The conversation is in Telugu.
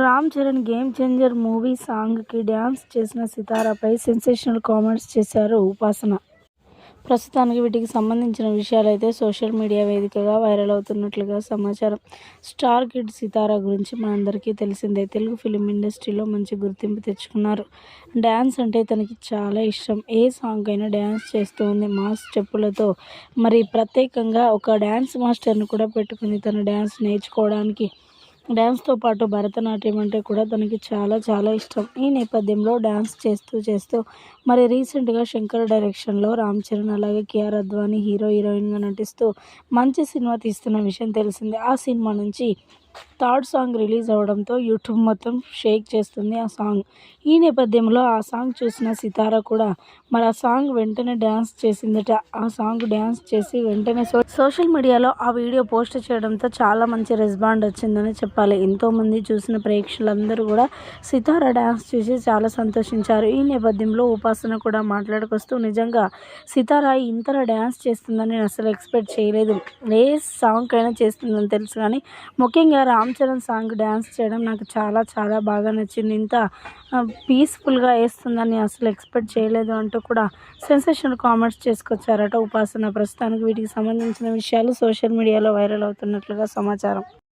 Ram Charan game changer movie సాంగ్కి డ్యాన్స్ చేసిన సితారపై సెన్సేషనల్ కామెంట్స్ చేశారు ఉపాసన. ప్రస్తుతానికి వీటికి సంబంధించిన విషయాలైతే సోషల్ మీడియా వేదికగా వైరల్ అవుతున్నట్లుగా సమాచారం. స్టార్ కిడ్ సితారా గురించి మనందరికీ తెలిసిందే. తెలుగు ఫిలిం ఇండస్ట్రీలో మంచి గుర్తింపు తెచ్చుకున్నారు. డ్యాన్స్ అంటే తనకి చాలా ఇష్టం. ఏ సాంగ్ అయినా డ్యాన్స్ చేస్తూ ఉంది మాస్ స్టెప్పులతో మరి ప్రత్యేకంగా ఒక డ్యాన్స్ మాస్టర్ని కూడా పెట్టుకుని తన డ్యాన్స్ నేర్చుకోవడానికి. డ్యాన్స్తో పాటు భరతనాట్యం అంటే కూడా తనకి చాలా చాలా ఇష్టం. ఈ నేపథ్యంలో డ్యాన్స్ చేస్తూ చేస్తూ మరి రీసెంట్గా శంకర్ డైరెక్షన్లో రామ్ చరణ్ అలాగే కేఆర్ అద్వానీ హీరో హీరోయిన్గా నటిస్తూ మంచి సినిమా తీస్తున్న విషయం తెలిసిందే. ఆ సినిమా నుంచి థర్డ్ సాంగ్ రిలీజ్ అవడంతో యూట్యూబ్ మొత్తం షేక్ చేస్తుంది ఆ సాంగ్. ఈ నేపథ్యంలో ఆ సాంగ్ చూసిన సితార కూడా మరి ఆ సాంగ్ వెంటనే డ్యాన్స్ చేసిందట. ఆ సాంగ్ డ్యాన్స్ చేసి వెంటనే సో సోషల్ మీడియాలో ఆ వీడియో పోస్ట్ చేయడంతో చాలా మంచి రెస్పాండ్ వచ్చిందని చెప్పాలి. ఎంతోమంది చూసిన ప్రేక్షకులందరూ కూడా సితార డ్యాన్స్ చూసి చాలా సంతోషించారు. ఈ నేపథ్యంలో ఉపాసన కూడా మాట్లాడుకొస్తూ నిజంగా సితార ఇంతలా డ్యాన్స్ చేస్తుందని నేను అసలు ఎక్స్పెక్ట్ చేయలేదు. ఏ సాంగ్కైనా చేస్తుందని తెలుసు కానీ ముఖ్యంగా రామ్ చరణ్ సాంగ్ డ్యాన్స్ చేయడం నాకు చాలా చాలా బాగా నచ్చింది. ఇంత పీస్ఫుల్గా వేస్తుందని అసలు ఎక్స్పెక్ట్ చేయలేదు అంటూ కూడా సెన్సేషనల్ కామెంట్స్ చేసుకొచ్చారట ఉపాసన. ప్రస్తుతానికి వీటికి సంబంధించిన విషయాలు సోషల్ మీడియాలో వైరల్ అవుతున్నట్లుగా సమాచారం.